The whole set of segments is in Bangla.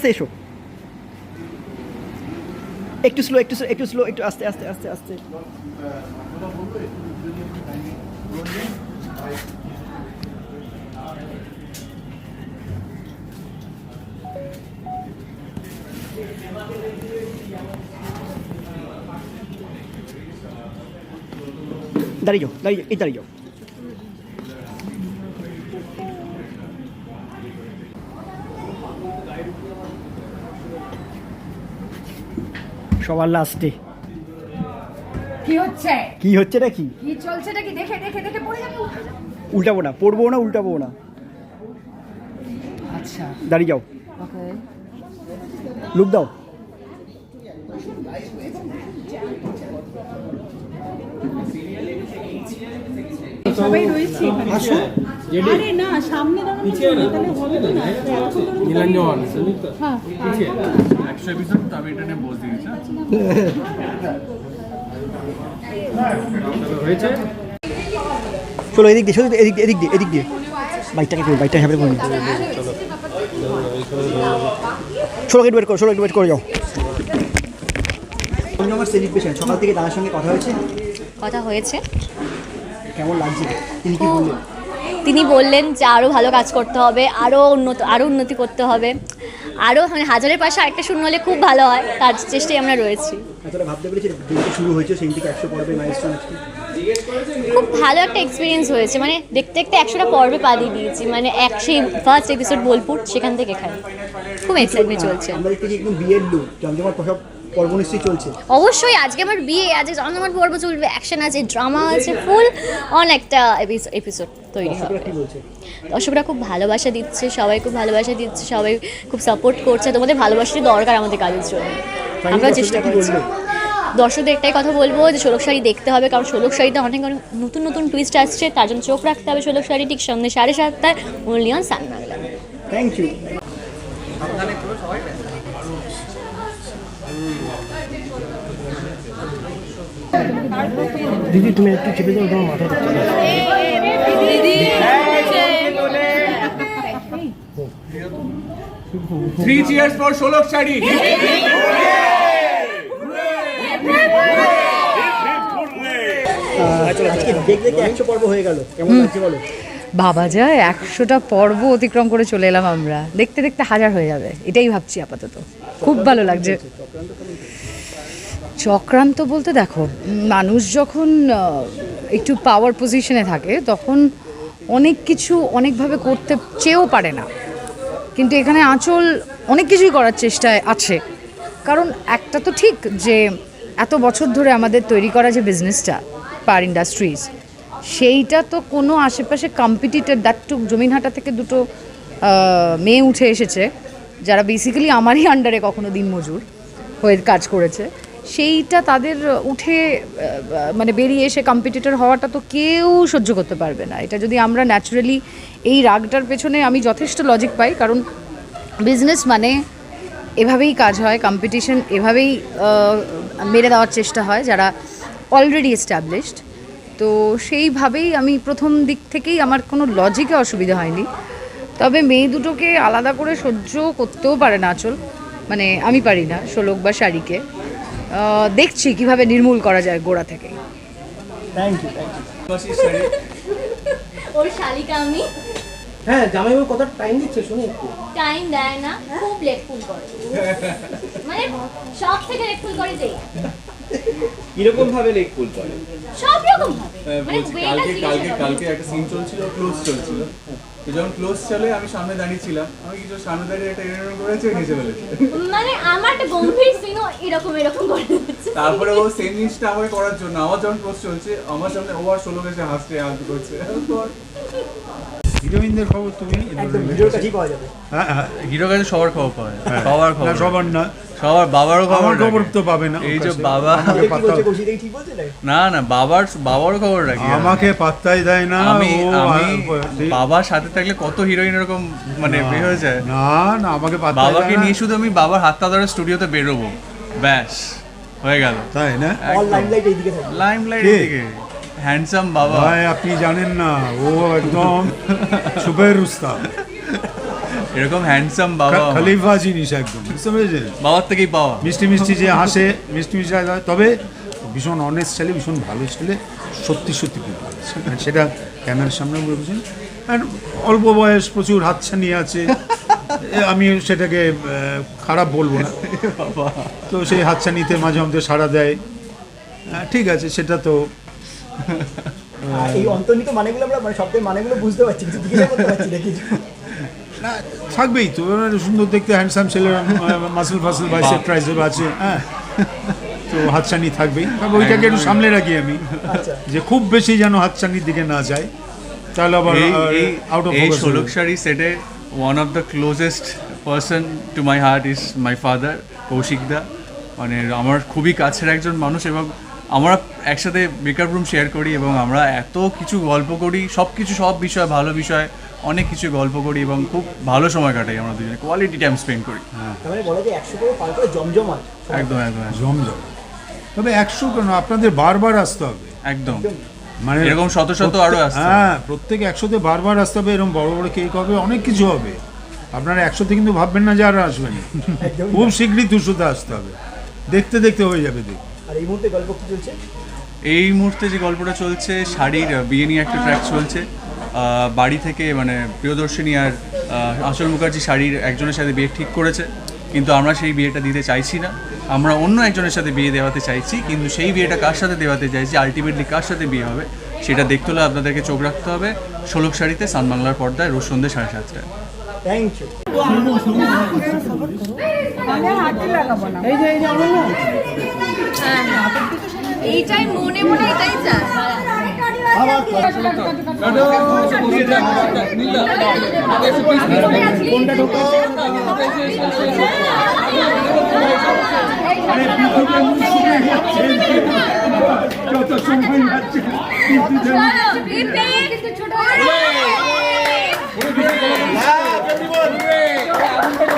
আস্তে এসো। একটু স্লো একটু একটু স্লো একটু আস্তে আস্তে আস্তে আস্তে। দাঁড়িয়ে যাও, দাঁড়িয়ে এই দাঁড়িয়ে যাও। সবার লাস্টে কি হচ্ছে? কি হচ্ছে না কি কি চলছে কি দেখে দেখে দেখে পড়ে যাবে। উল্টাবো না পড়ব না উল্টাবো না। আচ্ছা। দাঁড়িয়ে যাও। ওকে লুক দাও সবাই রয়েছে এখানে। আরে না সামনে দাঁড়ানো তাহলে হবে তো না নীলাঞ্জন হ্যাঁ একশো এপিসোড তো আমি এটা নিয়ে বস দিয়েছি। হয়েছে? চলো এদিক দিয়ে শুধু এদিক দিয়ে এদিক দিয়ে এদিক দিয়ে। বাইকটাকে করে বাইকটা হ্যাপে করে ষোলো গেট বের করো ষোলো গেট বের করে যাও। আমার সেলিব্রেশন সকাল থেকে দাদার সঙ্গে কথা হয়েছে। কথা হয়েছে। কেমন লাগছে? তিনি কি বললেন? তিনি বললেন যে আরও ভালো কাজ করতে হবে আরও উন্নত আরও উন্নতি করতে হবে। আরও মানে হাজারের পাশে আরেকটা শূন্য হলে খুব ভালো হয় তার চেষ্টায় আমরা রয়েছি। ভাবতে পেরেছি শুরু হয়েছে সেই থেকে একশো পর্বে খুব ভালো একটা এক্সপিরিয়েন্স হয়েছে মানে দেখতে দেখতে একশোটা পর্বে পা দিয়ে দিয়েছি মানে এক সেই ফার্স্ট এপিসোড বোলপুর সেখান থেকে এখানে। খুব এক্সাইটমেন্ট চলছে। আমরা একদম বিয়ের লুক জমজমাট সব পর্ব নিশ্চয়ই চলছে। অবশ্যই আজকে আমার বিয়ে আজকে জমজমাট পর্ব চলবে অ্যাকশন আছে ড্রামা আছে ফুল অন একটা এপিসোড তৈরি হবে। দর্শকরা খুব ভালোবাসা দিচ্ছে সবাই খুব ভালোবাসা দিচ্ছে সবাই খুব সাপোর্ট করছে তোমাদের ভালোবাসারই দরকার আমাদের কাজের জন্য। আমরা চেষ্টা করছি। দর্শকদের একটাই কথা বলব যে ষোলক শাড়ি দেখতে হবে কারণ ষোলক শাড়িতে অনেক অনেক নতুন নতুন টুইস্ট আসছে তার জন্য চোখ রাখতে হবে ষোলক শাড়ি ঠিক সন্ধ্যে সাড়ে সাতটায় only on Sun Bangla thank you দিদি তুমি একটু চেপে যাও তোমার মাথা থ্রি চিয়ার্স ফর ষোলক শাড়ি আজকে দেখতে দেখতে একশো পর্ব হয়ে গেল কেমন লাগছে বলো বাবা যায় একশোটা পর্ব অতিক্রম করে চলে এলাম আমরা। দেখতে দেখতে হাজার হয়ে যাবে এটাই ভাবছি আপাতত। খুব ভালো লাগছে। চক্রান্ত বলতে দেখো, মানুষ যখন একটু পাওয়ার পজিশনে থাকে, তখন অনেক কিছু অনেকভাবে করতে চেয়েও পারে না। কিন্তু এখানে আঁচল অনেক কিছুই করার চেষ্টায় আছে। কারণ একটা তো ঠিক যে, এত বছর ধরে আমাদের তৈরি করা যে বিজনেসটা পার ইন্ডাস্ট্রিজ সেইটা তো কোনো আশেপাশে কম্পিটিটর দ্যাটটু জমিনহাটা থেকে দুটো মেয়ে উঠে এসেছে, যারা বেসিক্যালি আমারই আন্ডারে কখনো দিন মজুর হয়ে কাজ করেছে। সেইটা তাদের উঠে মানে বেরিয়ে এসে কম্পিটিটর হওয়াটা তো কেউ সহ্য করতে পারবে না। এটা যদি আমরা ন্যাচারালি এই রাগটার পেছনে আমি যথেষ্ট লজিক পাই, কারণ বিজনেস মানে এভাবেই কাজ হয় কম্পিটিশন এভাবেই মেরে দেওয়ার চেষ্টা হয় যারা অলরেডি এস্টাবলিশড তো সেইভাবেই আমি প্রথম দিক থেকেই আমার কোনো লজিকে অসুবিধা হয়নি। তবে মেয়ে দুটোকে আলাদা করে সহ্য করতেও পারে না আচল। মানে আমি পারি না, শোলক বা শাড়িকে। দেখছি কীভাবে নির্মূল করা যায় গোড়া থেকে। Thank you thank you sari ওর শালিকা আমি। হ্যাঁ জামাইবাবু কত টাইম দিচ্ছে শুনি একটু। টাইম দেয় না খুব লেট ফুল করে। মানে সব থেকে লেট ফুল করে যেই। কীরকম ভাবে লেগ পুল করে সব রকম ভাবে মানে বলছি ওয়েটা কালকে কালকে কালকে একটা সিন চলছিল ক্লোজ চলছিল। তো যখন ক্লোজ চলে আমি সামনে দাঁড়িয়ে ছিলাম। আমি কিছু সামনে দাঁড়িয়ে একটা এরকম করেছে নিচে ফেলেছে। মানে আমার একটা গম্ভীর সিনও এরকম এরকম করে তারপরে ও সেম জিনিসটা আমাকে করার জন্য আমার যখন ক্লোজ চলছে আমার সামনে ও আর ষোলো গেছে হাসতে হাসতে করছে। হিরোইনদের খবর তুমি? একদম ভিডিওর কাছেই পাওয়া যাবে? হ্যাঁ হ্যাঁ হিরো কাছে সবার খবর সবার না সবার না। সবার বাবারও আমার খবর তো পাবে না। এই যে বাবা না না না বাবার বাবারও খবর রাখি আমাকে পাত্তাই দেয় না। আমি আমি বাবার সাথে থাকলে কত হিরোইন এরকম মানে বের হয়ে যায়? না না আমাকে পাত্তাই বাবাকে নিয়ে শুধু আমি বাবার হাতটা ধরে স্টুডিওতে বেরোবো। ব্যাস হয়ে গেল। তাই না? লাইমলাইট এইদিকে থাকবে লাইম লাইট কে? দিকে হ্যান্ডসাম বাবা ভাই আপনি জানেন না ও একদম সুবের রুস্তা এরকম হ্যান্ডসাম বাবা। খালিফা জিনিস একদম বুঝতে পেরেছেন? বাবার থেকেই পাওয়া। মিষ্টি মিষ্টি যে হাসে মিষ্টি মিষ্টি তবে ভীষণ অনেস্ট ছেলে ভীষণ ভালো ছেলে সত্যি সত্যি খুব ভালো। সেটা ক্যামেরার সামনে বলছেন আর অল্প বয়স প্রচুর হাতছানি আছে আমি সেটাকে খারাপ বলব না। তো সেই হাতছানিতে মাঝে মধ্যে সাড়া দেয়। ঠিক আছে সেটা তো এই অন্তর্নিহিত মানেগুলো আমরা মানে শব্দের মানেগুলো বুঝতে পারছি কিন্তু জিজ্ঞাসা করতে পারছি না কিছু না থাকবেই তো সুন্দর দেখতে হ্যান্ডসাম ছেলেরা মাসেল ফাসেল বাইসেপ ট্রাইসেপ আছে হ্যাঁ। তো হাতছানি থাকবেই। তবে ওইটাকে একটু সামলে রাখি আমি আচ্ছা। যে খুব বেশি যেন হাতছানির দিকে না যায় তাহলে আবার আউট অফ এই সেটে one of the closest person to my heart is my father Koushik দা। মানে আমার খুবই কাছের একজন মানুষ এবং আমরা একসাথে বেকার রুম শেয়ার করি এবং আমরা এত কিছু গল্প করি সব কিছু সব বিষয় ভালো বিষয় অনেক কিছু গল্প করি এবং খুব ভালো সময় কাটাই আমরা দুজনে কোয়ালিটি টাইম স্পেন্ড করি। তার মানে একদম একদম, জমজম তবে একশো কেন? আপনাদের বারবার আসতে হবে। একদম। মানে এরকম শত শত আরও হ্যাঁ প্রত্যেক একশোতে বারবার আসতে হবে এরকম বড় বড় কেক হবে অনেক কিছু হবে। আপনারা একশোতে কিন্তু ভাববেন না যে আর আসবেন। খুব শীঘ্রই দুশোতে আসতে হবে। দেখতে দেখতে হয়ে যাবে দেখ আর এই মুহূর্তে গল্প কি চলছে? এই মুহূর্তে যে গল্পটা চলছে শাড়ির বিয়ে নিয়ে একটা ট্র্যাক চলছে। বাড়ি থেকে মানে প্রিয়দর্শিনী আর আঁচল মুখার্জি শাড়ির একজনের সাথে বিয়ে ঠিক করেছে। কিন্তু আমরা সেই বিয়েটা দিতে চাইছি না। আমরা অন্য একজনের সাথে বিয়ে দেওয়াতে চাইছি কিন্তু সেই বিয়েটা কার সাথে দেওয়াতে চাইছি আলটিমেটলি কার সাথে বিয়ে হবে সেটা দেখতে হলে আপনাদেরকে চোখ রাখতে হবে। ষোলক শাড়িতে সানবাংলার পর্দায় রোজ সন্ধ্যে সাড়ে সাতটায়। থ্যাংক ইউ এইটাই মনে মনে এটাই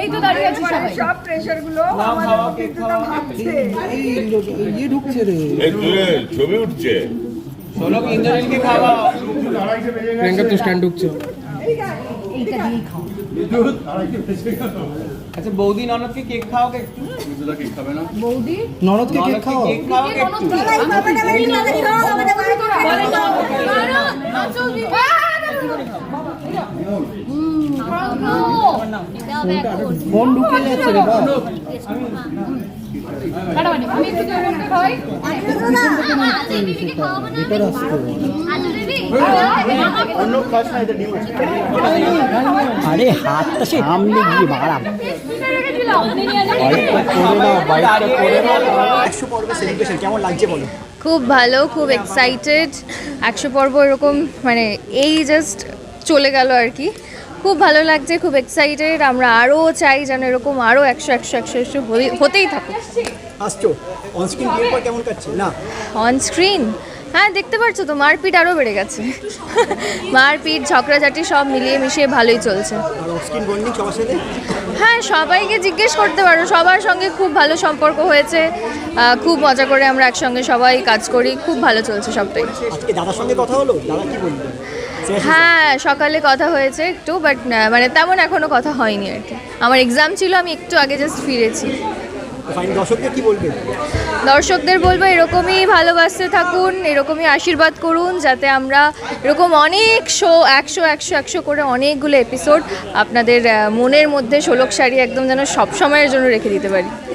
এই তো দাঁড়িয়ে আছি সবাই সব প্রেশারগুলো নাও খাওয়া কেক খাওয়া ছবি উঠছে ষোলো ইন্দ্রনীলকে খাওয়া আচ্ছা বৌদি ননদকে কেক খাওয়াকে একটু ননদকে কেক খাওয়া কেক খাওয়াকে একটু ফোন ঢুকিয়ে যাচ্ছে রে আরে হাতটা সে সামনে গিয়ে বাড়াম। খুব ভালো, খুব এক্সাইটেড একশো পর্ব এরকম মানে এই জাস্ট চলে গেল আর কি। খুব ভালো লাগছে খুব এক্সাইটেড আমরা আরও চাই যেন এরকম আরও একশো একশো একশো একশো হতেই থাকুক। আসছো? অনস্ক্রিন বিয়ের পর কেমন কাটছে? না। অন স্ক্রিন হ্যাঁ দেখতে পাচ্ছ তো মারপিট আরও বেড়ে গেছে। মারপিট ঝগড়াঝাটি সব মিলিয়ে মিশিয়ে ভালোই চলছে। হ্যাঁ সবাইকে জিজ্ঞেস করতে পারো সবার সঙ্গে খুব ভালো সম্পর্ক হয়েছে। খুব মজা করে আমরা একসঙ্গে সবাই কাজ করি খুব ভালো চলছে সবটাই। দাদার সঙ্গে কথা হলো? দাদা কি বলল? হ্যাঁ সকালে কথা হয়েছে একটু বাট মানে তেমন এখনও কথা হয়নি আর কি। আমার এক্সাম ছিল আমি একটু আগে জাস্ট ফিরেছি। দর্শকদের বলবে? এরকমই ভালোবাসতে থাকুন এরকমই আশীর্বাদ করুন যাতে আমরা এরকম অনেক শো একশো একশো একশো করে অনেকগুলো এপিসোড আপনাদের মনের মধ্যে ষোলক শাড়ি একদম যেন সব সময়ের জন্য রেখে দিতে পারি।